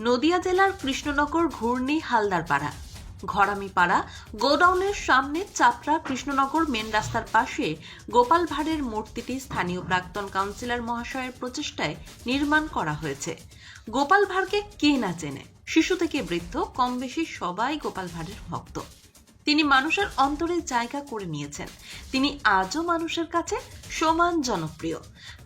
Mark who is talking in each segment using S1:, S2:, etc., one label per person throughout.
S1: নদিয়া জেলার কৃষ্ণনগর ঘূর্ণি হালদারপাড়া। ঘরামিপাড়া, গোডাউনের সামনে চাপড়া কৃষ্ণনগর মেন রাস্তার পাশে গোপাল ভাঁড়ের মূর্তিটি স্থানীয় প্রাক্তন কাউন্সিলর মহাশয়ের প্রচেষ্টায় নির্মাণ করা হয়েছে। গোপাল ভাঁড়কে কে না চেনে? শিশু থেকে বৃদ্ধ কম বেশি সবাই গোপাল ভাঁড়ের ভক্ত। তিনি মানুষের অন্তরে জায়গা করে নিয়েছেন। তিনি আজও মানুষের কাছে সমান জনপ্রিয়।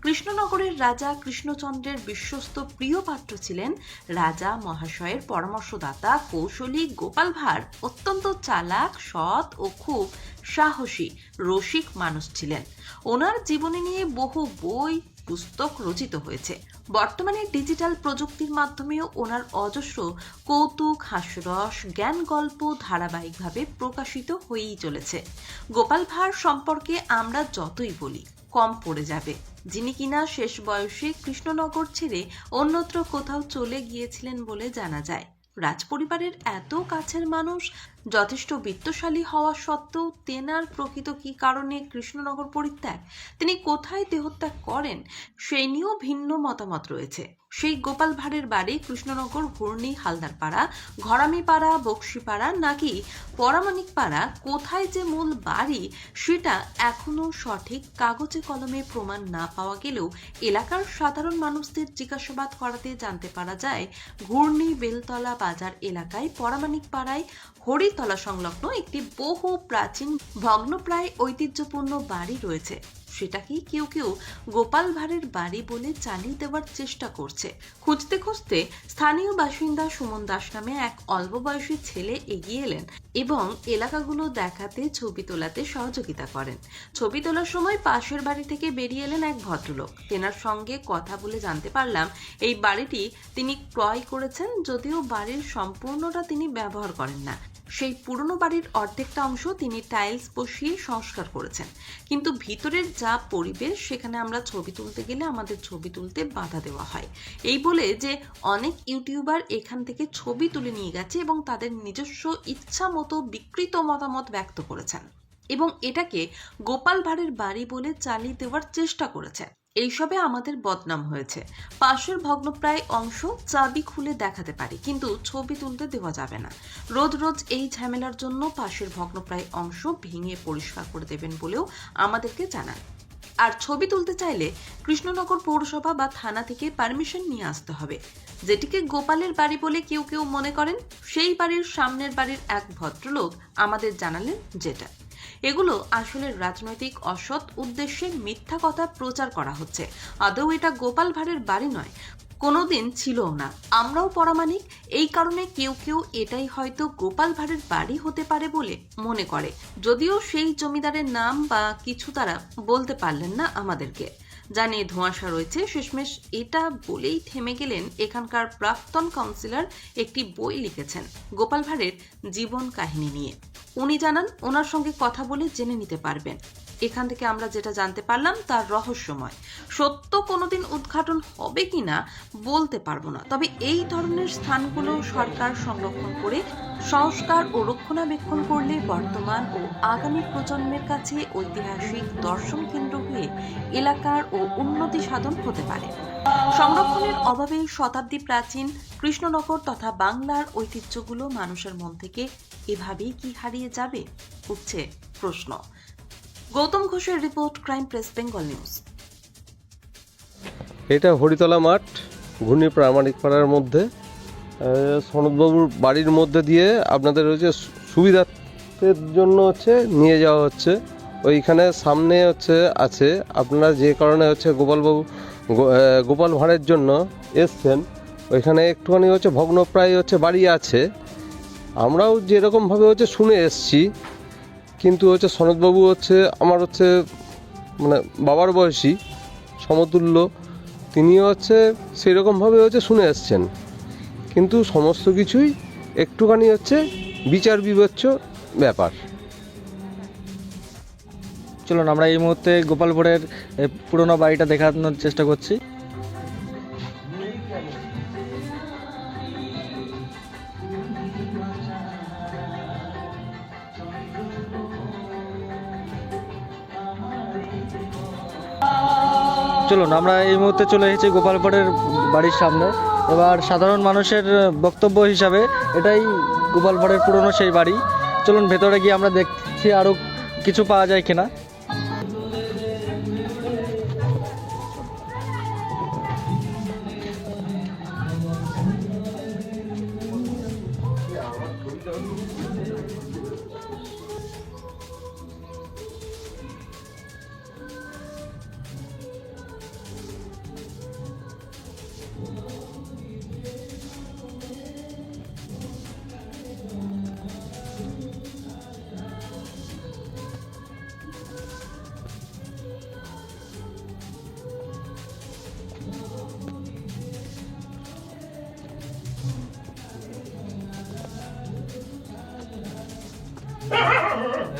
S1: কৃষ্ণনগরের রাজা কৃষ্ণচন্দ্রের বিশ্বস্ত প্রিয় পাত্র ছিলেন রাজা মহাশয়ের পরামর্শদাতা কৌশলী গোপাল ভাঁড়। অত্যন্ত চালাক, সৎ ও খুব সাহসী, রসিক মানুষ ছিলেন। ওনার জীবনী নিয়ে বহু বই পুস্তক রচিত হয়েছে। বর্তমানে ডিজিটাল প্রযুক্তির মাধ্যমেও ওনার অজস্র কৌতুক, হাস্যরস জ্ঞান গল্প ধারাবাহিকভাবে প্রকাশিত হয়েই চলেছে। গোপাল ভাঁড় সম্পর্কে আমরা যতই বলি, কম পড়ে যাবে। যিনি কিনা শেষ বয়সে কৃষ্ণনগর ছেড়ে অন্যত্র কোথাও চলে গিয়েছিলেন বলে জানা যায়। রাজপরিবারের এত কাছের মানুষ যথেষ্ট বিত্তশালী হওয়া সত্ত্বেও তেনার প্রকৃত কি কারণে কৃষ্ণনগর পরিত্যাগ? তিনি কোথায় দেহত্যাগ করেন? সেই নিয়েও ভিন্ন মতামত রয়েছে। সেই গোপাল ভাঁড়ের বাড়ি কৃষ্ণনগর ঘূর্ণি হালদারপাড়া, ঘরামিপাড়া, বক্সিপাড়া নাকি পরামানিকপাড়া কোথায় যে মূল বাড়ি সেটা এখনও সঠিক কাগজে কলমে প্রমাণ না পাওয়া গেলেও এলাকার সাধারণ মানুষদের জিজ্ঞাসাবাদ করাতে জানতে পারা যায়, ঘূর্ণি বেলতলা বাজার এলাকায় পরামানিক পাড়ায় হরিতলা সংলগ্ন একটি বহু প্রাচীন ভগ্নপ্রায় ঐতিহ্যপূর্ণ বাড়ি রয়েছে। সেটাকেই কেউ কেউ গোপাল ভাঁড়ের বাড়ি বলে চালিয়ে দেওয়ার চেষ্টা করছে। খুঁজতে খুঁজতে স্থানীয় বাসিন্দা সুমন দাস নামে এক অল্প বয়সী ছেলে এগিয়ে এলেন এবং এলাকাগুলো দেখাতে, ছবি তোলাতে সহযোগিতা করেন। ছবি তোলার সময় পাশের বাড়ি থেকে বেরিয়ে এলেন এক ভদ্রলোক। তেনার সঙ্গে কথা বলে জানতে পারলাম, এই বাড়িটি তিনি ক্রয় করেছেন যদিও বাড়ির সম্পূর্ণটা তিনি ব্যবহার করেন না। সেই পুরনো বাড়ির অর্ধেকটা অংশ তিনি টাইলস বসিয়ে সংস্কার করেছেন। কিন্তু ভিতরের যা পরিবেশ, সেখানে আমরা ছবি তুলতে গেলে আমাদের ছবি তুলতে বাধা দেওয়া হয়। এই বলে যে অনেক ইউটিউবার এখান থেকে ছবি তুলে নিয়ে গেছে এবং তাদের নিজস্ব ইচ্ছা মতো বিকৃত মতামত ব্যক্ত করেছেন এবং এটাকে গোপাল ভাঁড়ের বাড়ি বলে চালিয়ে দেওয়ার চেষ্টা করেছেন। এইসবে আমাদের বদনাম হয়েছে। পাশের ভগ্নপ্রায় অংশ চাবি খুলে দেখাতে পারি, কিন্তু ছবি তুলতে দেওয়া যাবে না। রোজ রোজ এই ঝামেলার জন্য পাশের ভগ্নপ্রায় অংশ ভেঙে পরিষ্কার করে দেবেন বলেও আমাদেরকে জানান। আর ছবি তুলতে চাইলে কৃষ্ণনগর পৌরসভা বা থানা থেকে পারমিশন নিয়ে আসতে হবে। যেটিকে গোপালের বাড়ি বলে কেউ কেউ মনে করেন, সেই বাড়ির সামনের বাড়ির এক ভদ্রলোক আমাদের জানালেন যেটা। এগুলো আসলে রাজনৈতিক অসৎ উদ্দেশ্যে মিথ্যা কথা প্রচার করা হচ্ছে। আদৌ এটা গোপাল ভাঁড়ের বাড়ি নয়, কোনোদিন ছিলও না। আমরাও পরামানিক এই কারণে কেউ কেউ এটাই হয়তো গোপাল ভাঁড়ের বাড়ি হতে পারে বলে মনে করে। যদিও সেই জমিদারের নাম বা কিছু তারা বলতে পারলেন না আমাদেরকে। জানিয়ে ধোঁয়াশা রয়েছে, শেষমেশ এটা বলেই থেমে গেলেন এখানকার প্রাক্তন কাউন্সিলর, একটি বই লিখেছেন গোপাল ভাঁড়ের জীবন কাহিনী নিয়ে। উনি জানান, ওনার সঙ্গে কথা বলে জেনে নিতে পারবেন। এখান থেকে আমরা যেটা জানতে পারলাম, তার রহস্যময়। সত্য কোনোদিন উদ্ঘাটন হবে কিনা বলতে পারব না। তবে এই ধরনের স্থানগুলো সরকার সংরক্ষণ করে সংস্কার ও রক্ষণাবেক্ষণ করলে বর্তমান ও আগামী প্রজন্মের কাছে ঐতিহাসিক দর্শন কেন্দ্র হয়ে এলাকার ও উন্নতি সাধন হতে পারে। সংরক্ষণের অভাবে শতাব্দী প্রাচীন কৃষ্ণনগর তথা বাংলার ঐতিহ্যগুলো মানুষের মন থেকে এভাবেই কি হারিয়ে যাবে? উঠছে প্রশ্ন। গৌতম ঘোষের report crime press Bengal news.
S2: এটা হরিতলা মাঠ, ঘূর্ণি প্রামাণিক পাড়ার মধ্যে। সনদবাবুর বাড়ির মধ্যে দিয়ে আপনাদের হচ্ছে সুবিধার্থের জন্য হচ্ছে নিয়ে যাওয়া হচ্ছে। ওইখানে সামনে হচ্ছে, আছে। আপনারা যে কারণে হচ্ছে গোপালবাবু গোপাল ভাঁড়ের জন্য এসছেন। ওইখানে একটুখানি হচ্ছে ভগ্নপ্রায় হচ্ছে বাড়ি আছে। আমরাও যেরকমভাবে হচ্ছে শুনে এসছি, কিন্তু হচ্ছে সনদবাবু হচ্ছে, আমার হচ্ছে মানে বাবার বয়সী, সমতুল্য, তিনিও হচ্ছে সেরকমভাবে হচ্ছে শুনে এসছেন। কিন্তু সমস্ত কিছুই একটুখানি হচ্ছে বিচার বিবেচ্য ব্যাপার।
S3: চলুন, আমরা এই মুহূর্তে গোপালপুরের পুরোনো বাড়িটা দেখানোর চেষ্টা করছি। চলুন, আমরা এই মুহূর্তে চলে এসেছি গোপালপুরের বাড়ির সামনে। এবার সাধারণ মানুষের বক্তব্য হিসাবে এটাই গোপালপুরের পুরনো সেই বাড়ি। চলুন, ভেতরে গিয়ে আমরা দেখছি আরও কিছু পাওয়া যায় কিনা।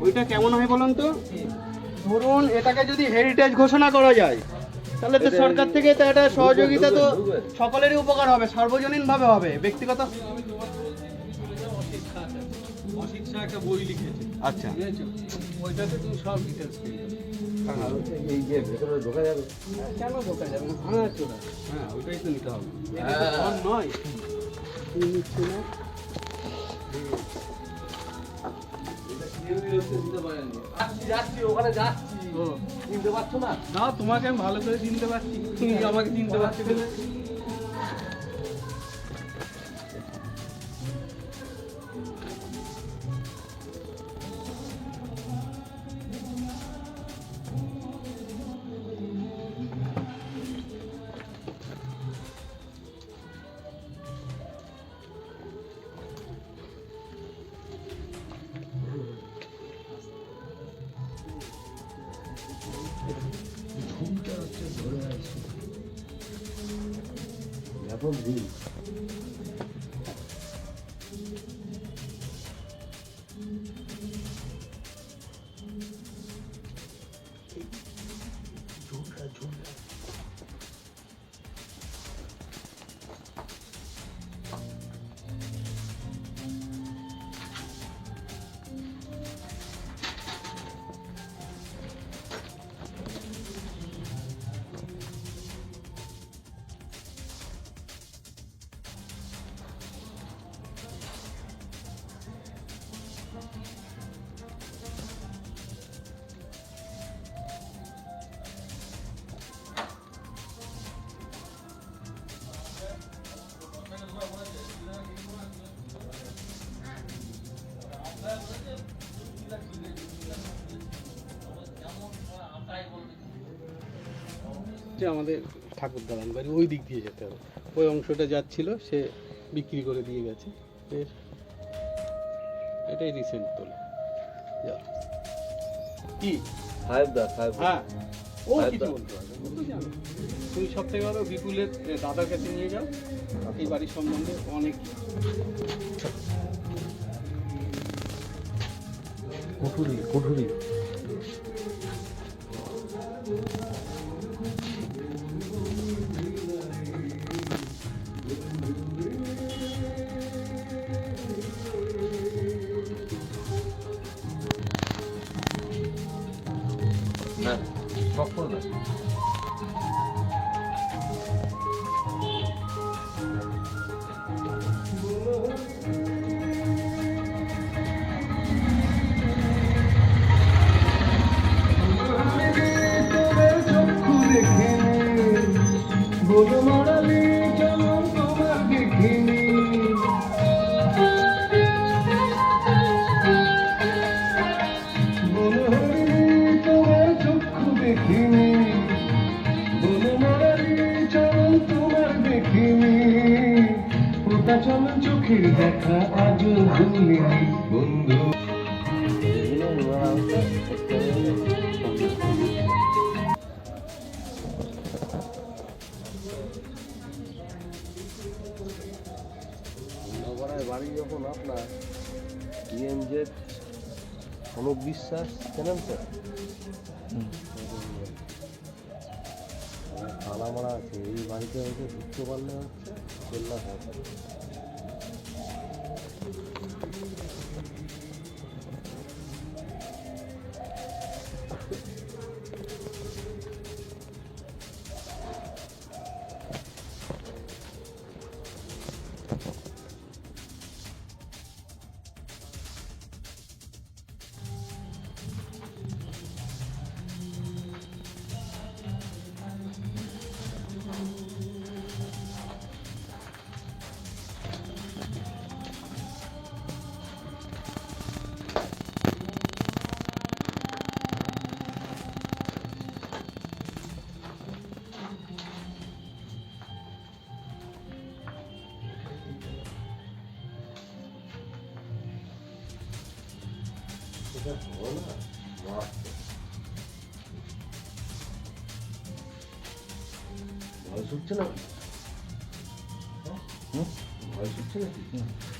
S4: ওইটা কেমন হয় বলুন তো? ধরুন এটাকে যদি হেরিটেজ ঘোষণা করা যায় তাহলে তো সরকার থেকে তো একটা সহযোগিতা তো সকলেরই উপকার হবে সর্বজনীন ভাবে হবে ব্যক্তিগত। আচ্ছা। কেন ঢোকা যাবে না হ্যাঁ চলে হ্যাঁ ওইটাই তো নিতে হবে। এটা ঘর নয় চিনতে পারছ না। না তোমাকে আমি ভালো করে চিনতে পারছি। তুমি আমাকে চিনতে পারছি। না যে আমাদের ঠাকুর দালান বাড়ি ওই দিক দিয়ে যেতে হবে। ওই অংশটা যাচ্ছিল সে বিক্রি করে দিয়ে গেছে। এটাই রিসেন্ট তোলা। কি? হ্যাঁ। ও কিছু বলতে পারবে। তুমি সব থেকে ভালো বিপুলের দাদার কাছে নিয়ে যাও। এই বাড়ির সম্বন্ধে অনেক
S3: ゴフ
S2: リーゴフ。
S5: তোমার চক্ষু দেখিনি চল তোমার দেখিনি ওটা চল দেখা আজও ভুলিনি বন্ধু
S2: বাড়ি যখন আপনার ইএমজেড অনুপ বিশ্বাস চেনেন তো
S3: হুম।
S2: মারা আছে এই বাড়িতে হয়তো ঢুকতে পারলে হচ্ছে কেল্লা হয়েছে এটা ভালো না মারতে ভয়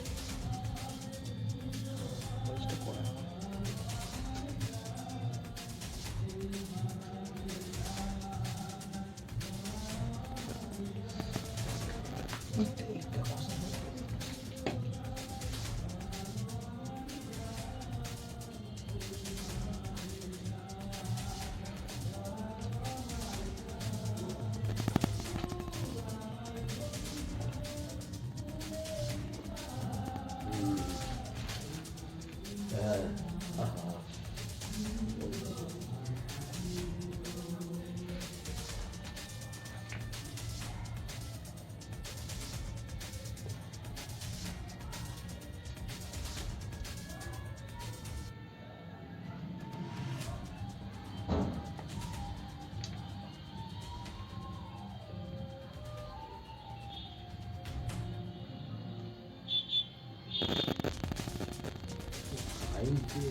S2: আইন দিয়ে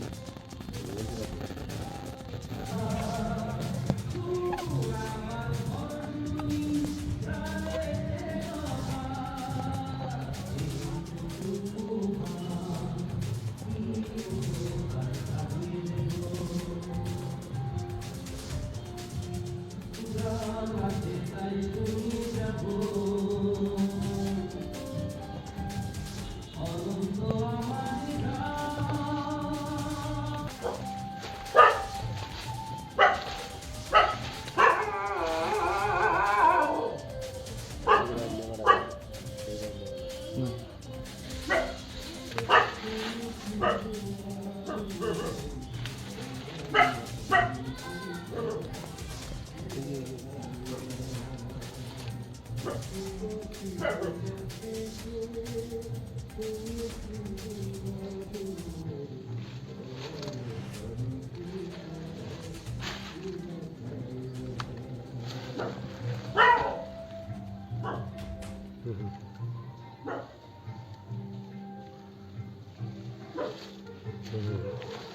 S2: বলে দিলাম।
S3: হুম। Mm-hmm.